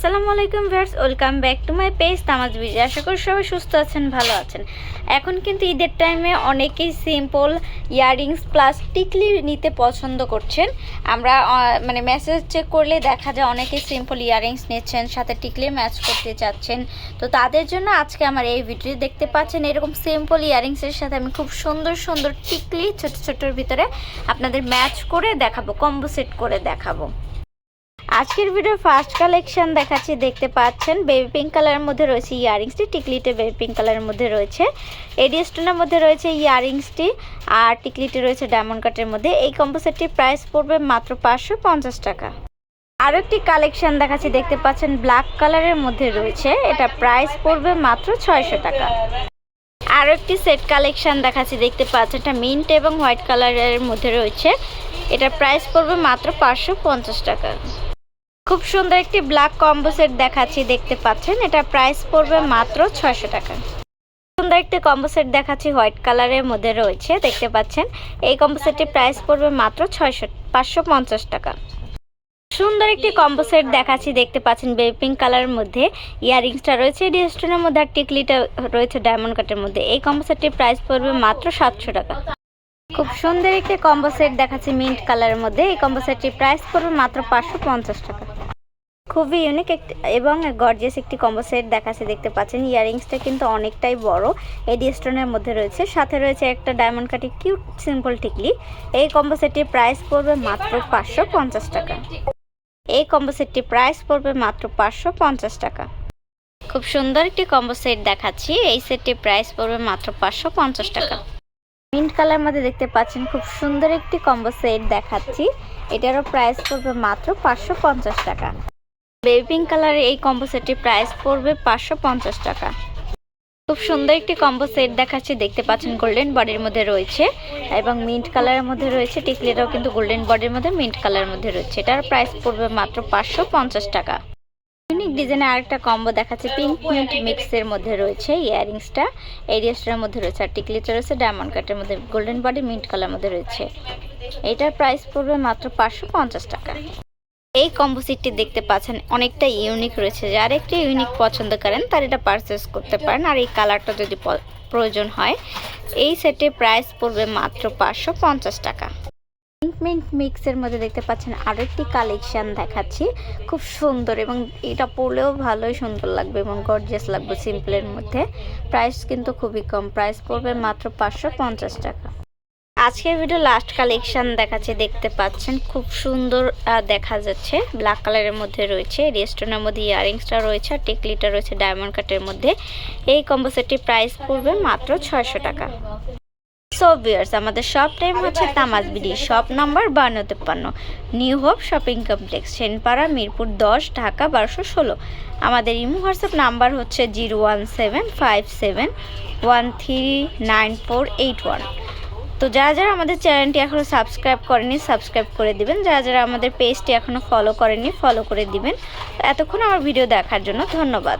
আসসালামু আলাইকুম viewers, welcome back to my page Tamaz Bijoy আশা করি সবাই সুস্থ আছেন, ভালো আছেন। এখন কিন্তু ঈদের টাইমে অনেকেই সিম্পল ইয়াররিংস প্লাস টিকলি নিতে পছন্দ করছেন। আমরা মানে মেসেজ চেক করলে দেখা যায় অনেকেই সিম্পল ইয়াররিংস নিচ্ছেন, সাথে টিকলি ম্যাচ করতে চাচ্ছেন। তো তাদের জন্য আজকে আমার এই ভিডিও দেখতে পাচ্ছেন। এরকম সিম্পল ইয়াররিংসের সাথে আমি খুব সুন্দর সুন্দর টিকলি ছোট, ছোটোর ভিতরে আপনাদের ম্যাচ করে দেখাবো কম্বো সেট করে দেখাবো। আজকের ভিডিও ফার্স্ট কালেকশন দেখাচ্ছি, দেখতে পাচ্ছেন বেবি পিঙ্ক কালারের মধ্যে রয়েছে ইয়ারিংসটি টিকলিতে বেবি পিঙ্ক কালারের মধ্যে রয়েছে। এডি স্টোনের মধ্যে রয়েছে ইয়ারিংসটি আর টিকলিটি রয়েছে ডায়মন্ড কাটের মধ্যে। এই কম্পোসেটটির প্রাইস পড়বে মাত্র পাঁচশো পঞ্চাশ টাকা। আরও একটি কালেকশন দেখাচ্ছি, দেখতে পাচ্ছেন ব্ল্যাক কালারের মধ্যে রয়েছে। এটা প্রাইস পড়বে মাত্র ছয়শো টাকা। আরও একটি সেট কালেকশন দেখাচ্ছি, দেখতে পাচ্ছেন, এটা মিন্ট এবং হোয়াইট কালারের মধ্যে রয়েছে। এটা প্রাইস পড়বে মাত্র পাঁচশো পঞ্চাশ টাকা। খুব সুন্দর একটি ব্ল্যাক কম্বো সেট দেখাচ্ছি, দেখতে পাচ্ছেন? এটা প্রাইস পড়বে মাত্র ছয়শো টাকা। সুন্দর একটি কম্বো সেট দেখাচ্ছি হোয়াইট কালারের মধ্যে রয়েছে, দেখতে পাচ্ছেন? এই কম্বো সেটটির প্রাইস পড়বে মাত্র ছয়শো, পাঁচশো পঞ্চাশ টাকা। সুন্দর একটি কম্বো সেট দেখাচ্ছি, দেখতে পাচ্ছেন? বেবি পিঙ্ক কালারের মধ্যে ইয়ারিংসটা রয়েছে এডি স্টোনের মধ্যে, আর টিকলিটা রয়েছে ডায়মন্ড কাটের মধ্যে। এই কম্বো সেটটির প্রাইস পড়বে মাত্র সাতশো টাকা। খুব সুন্দর একটি কম্বো সেট দেখাচ্ছি মিন্ট কালারের মধ্যে। এই কম্বো সেটটির প্রাইস পড়বে মাত্র পাঁচশো পঞ্চাশ টাকা। খুবই ইউনিক এবং গর্জিয়াস একটি কম্বো সেট দেখাচ্ছে, দেখতে পাচ্ছেন। ইয়ারিংসটা কিন্তু অনেকটাই বড়। এডি স্টোনের মধ্যে রয়েছে। সাথে রয়েছে একটা ডায়মন্ড কাটি কিউট সিম্পল টিকলি। এই কম্বো সেটটির প্রাইস পড়বে মাত্র পাঁচশো পঞ্চাশ টাকা। এই কম্বো সেটটির প্রাইস পড়বে মাত্র পাঁচশো পঞ্চাশ টাকা। খুব সুন্দর একটি কম্বো সেট দেখাচ্ছি। এই সেটটির প্রাইস পড়বে মাত্র পাঁচশো পঞ্চাশ টাকা। মিন্ট কালার মধ্যে দেখতে পাচ্ছেন, খুব সুন্দর একটি কম্বো সেট দেখাচ্ছি। এটারও প্রাইস পড়বে মাত্র পাঁচশো পঞ্চাশ টাকা। বেবি পিঙ্ক কালারের এই কম্বো সেটটির প্রাইস পড়বে পাঁচশো পঞ্চাশ টাকা। খুব সুন্দর একটি কম্বো সেট দেখাচ্ছি, দেখতে পাচ্ছেন গোল্ডেন বডির মধ্যে রয়েছে এবং মিন্ট কালারের মধ্যে রয়েছে টিকলিটাও কিন্তু গোল্ডেন বডির মধ্যে, মিন্ট কালারের মধ্যে রয়েছে। এটার প্রাইস পড়বে মাত্র পাঁচশো পঞ্চাশ টাকা। ইউনিক ডিজাইনের আরেকটা কম্বো দেখাচ্ছে, পিঙ্ক মিন্ট মিক্সের মধ্যে রয়েছে ইয়ারিংসটা, এরিয়াসটার মধ্যে রয়েছে আর টিকলিটা রয়েছে ডায়মন্ড কাটের মধ্যে, গোল্ডেন বডি মিন্ট কালার মধ্যে রয়েছে। এটার প্রাইস পড়বে মাত্র পাঁচশো পঞ্চাশ টাকা। এই কম্বো দেখতে পাচ্ছেন, অনেকটা ইউনিক রয়েছে। যার একটি ইউনিক পছন্দ করেন, তার এটা পারচেস করতে পারেন। আর এই কালারটা যদি প্রয়োজন হয়, এই সেটের প্রাইস পড়বে মাত্র পাঁচশো পঞ্চাশ টাকা। মিন্ট মিক্সের মধ্যে দেখতে পাচ্ছেন আরও একটি কালেকশন দেখাচ্ছি। খুব সুন্দর এবং এটা পরলেও ভালোই সুন্দর লাগবে এবং গর্জিয়াস লাগবে সিম্পলের মধ্যে। প্রাইস কিন্তু খুবই কম প্রাইস পড়বে মাত্র পাঁচশো পঞ্চাশ টাকা। আজকের ভিডিও লাস্ট কালেকশন দেখাচ্ছে, দেখতে পাচ্ছেন। খুব সুন্দর দেখা যাচ্ছে। ব্ল্যাক কালারের মধ্যে রয়েছে রেস্টনের মধ্যে ইয়ারিংসটা রয়েছে আর টিকলিটা রয়েছে ডায়মন্ড কাটের মধ্যে। এই কম্বো সেটটির প্রাইস পড়বে মাত্র ছয়শো টাকা। সো ভিউয়ার্স আমাদের শপ টাইম হচ্ছে তামাজ বিডি শপ নাম্বার বান্ন তেপ্পান্ন new hope shopping complex Senpara, Mirpur দশ, ঢাকা বারোশো ষোলো। আমাদের ইমো হোয়াটসঅ্যাপ নাম্বার হচ্ছে zero one seven five seven one three nine four eight one. তো যারা যারা আমাদের চ্যানেলটি এখনও সাবস্ক্রাইব করেনি, সাবস্ক্রাইব করে দিবেন। যারা যারা আমাদের পেজটি এখনও ফলো করেনি ফলো করে দিবেন। এতক্ষণ আমার ভিডিও দেখার জন্য ধন্যবাদ।